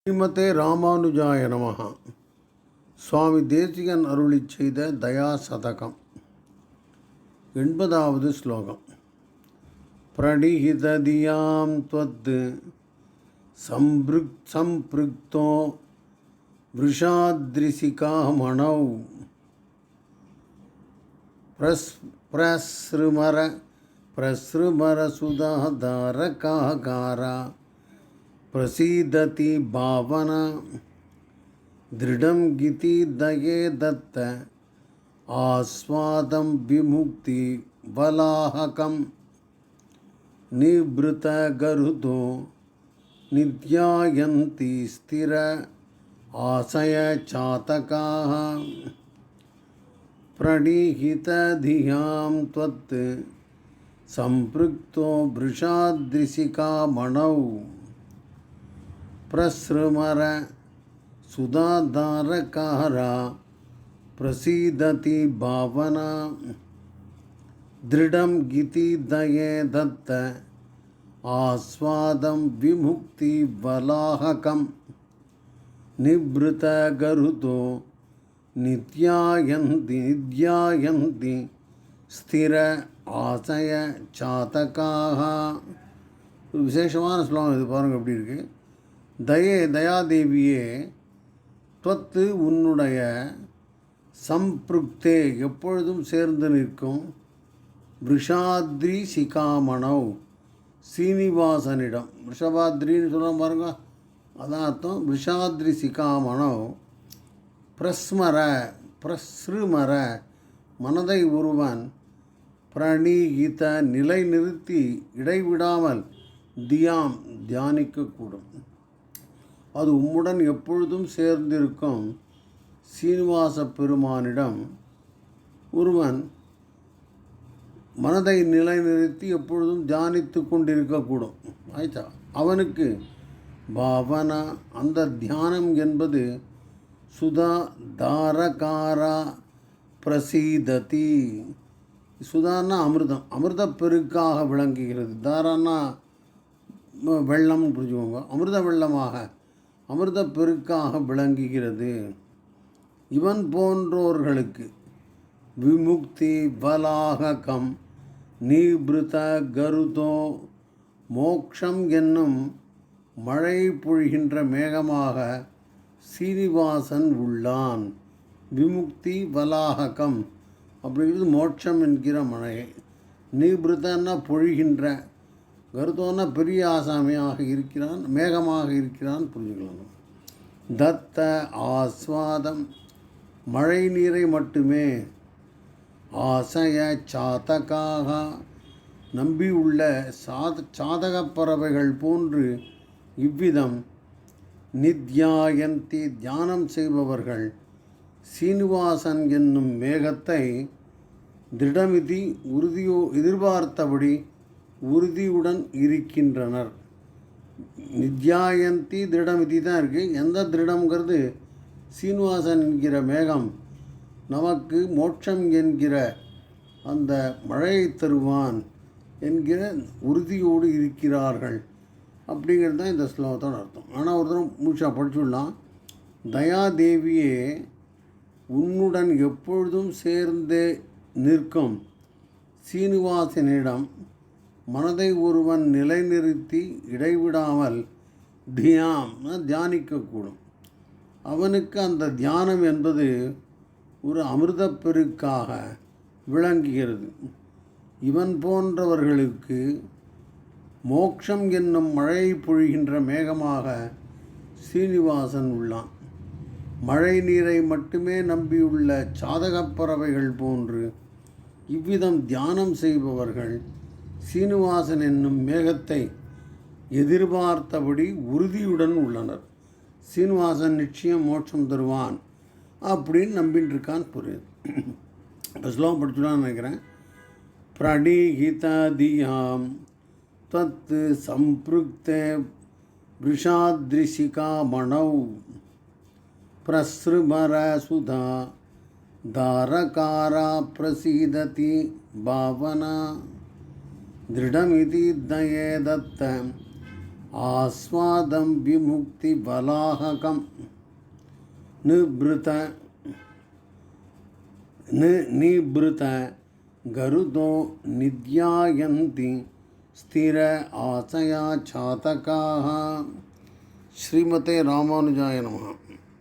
ஸ்ரீமதே ராமானுஜாய நமஹ சுவாமி தேசிகன் அருளிச் செய்த தயா சதகம் எண்பதாவது ஸ்லோகம் பிரணிஹிததியாம் त्वत् சம்பிருக் சம்பிருக்தோ वृषादृशिकामणौ प्रस् प्रसृमर प्रसृमरसुधाधारकाकारा प्रसीदति भावना दृढं गिति दये दत्त आस्वादं विमुक्ति बलाहकं निवृतगरुतो नित्यायन्ति स्थिर आशय चातकाः प्रणीहितधियां त्वत् सम्पृक्तो वृषादृशिकामणौ प्रसृमर सुधाधारकारा प्रसीदति भावना दृढं गिति दये दत्त आस्वादं विमुक्तिबलाहकं निवृतगरुतो नित्यायन्ति निध्यायन्ति ஸ்திர ஆசய சாத்தகாக ஒரு விசேஷமான ஸ்லோகம் இது பாருங்கள் எப்படி இருக்குது தயே தயாதேவியே துவத்து உன்னுடைய சம்பிருக்தே எப்பொழுதும் சேர்ந்து நிற்கும் விஷாத்ரி சிகாமணவ் சீனிவாசனிடம். விஷபாத்ரின்னு சொல்ல பாருங்க. அதான் அர்த்தம். விஷாத்ரி சிகாமணவ் பிரஸ்மர பிரஸ்ருமர மனதை ஒருவன் பிரணீகித நிலை நிறுத்தி இடைவிடாமல் தியாம் தியானிக்கக்கூடும். அது உம்முடன் எப்பொழுதும் சேர்ந்திருக்கும். சீனிவாச பெருமானிடம் ஒருவன் மனதை நிலைநிறுத்தி எப்பொழுதும் தியானித்து கொண்டிருக்கக்கூடும். ஆயிட்டா அவனுக்கு பாவனா அந்த தியானம் என்பது சுதா தாரகாரா பிரசீததி. சுதான்னா அமிர்தம். அமிர்த பெருக்காக விளங்குகிறது. தாரான்னா வெள்ளம்னு புரிஞ்சுக்கோங்க. அமிர்த வெள்ளமாக அமிர்த பெருக்காக விளங்குகிறது. இவன் போன்றோர்களுக்கு விமுக்தி பலாககம் நீபிருத கருதோ. மோக்ஷம் என்னும் மழை பொழிகின்ற மேகமாக சீனிவாசன் உள்ளான். விமுக்தி வலாககம் அப்படிங்கிறது மோட்சம் என்கிற மழை நீபிருத்தன்னா பொழிகின்ற கருத்தோன்னா பெரிய ஆசாமியாக இருக்கிறான் மேகமாக இருக்கிறான் புரிஞ்சுக்கலாம்? தத்த ஆஸ்வாதம் மழை நீரை மட்டுமே ஆசைய சாதகாக நம்பியுள்ள சாத சாதகப் பறவைகள் போன்று இவ்விதம் நித்யாயந்தி தியானம் செய்பவர்கள் சீனிவாசன் என்னும் மேகத்தை திருடமிதி உறுதியோ எதிர்பார்த்தபடி உறுதியுடன் இருக்கின்றனர். நித்யாயந்தி திருடமிதி தான் இருக்குது எந்த திருடம்ங்கிறது சீனிவாசன் என்கிற மேகம். நமக்கு மோட்சம் என்கிற அந்த மழையை தருவான் என்கிற உறுதியோடு இருக்கிறார்கள் அப்படிங்கிறது தான் இந்த ஸ்லோகத்தோட அர்த்தம். ஆனால் ஒரு தரம் முழுசாக படிச்சுடலாம் தயாதேவியே உன்னுடன் எப்பொழுதும் சேர்ந்தே நிற்கும் சீனிவாசனிடம் மனதை ஒருவன் நிலைநிறுத்தி இடைவிடாமல் தியாம் தியானிக்கக்கூடும். அவனுக்கு அந்த தியானம் என்பது ஒரு அமிர்தப்பெருக்காக விளங்குகிறது. இவன் போன்றவர்களுக்கு மோக்ஷம் என்னும் மழை பொழிகின்ற மேகமாக சீனிவாசன் உள்ளான். மழை நீரை மட்டுமே நம்பியுள்ள சாதகப் பறவைகள் போன்று இவ்விதம் தியானம் செய்பவர்கள் சீனிவாசன் என்னும் மேகத்தை எதிர்பார்த்தபடி உறுதியுடன் உள்ளனர். சீனிவாசன் நிச்சயம் மோட்சம் தருவான் அப்படின்னு நம்பின்றிருக்கான் புரியுது இப்போ ஸ்லோகம் படிச்சுடான்னு நினைக்கிறேன். பிரடீகிதாதியாம் தத்து சம்பிருக்தே விஷாத்ரிஷிகா மணௌ பிரஸ்ருபரசுதா தாரகாரா பிரசீததி பாவனா। दृढमिति दये दत्त आस्मादं विमुक्तिबलाहकं निभृत निभृत गरुदो निध्यायन्ति स्थिर आशया छातकाः। श्रीमते रामानुजाय नमः।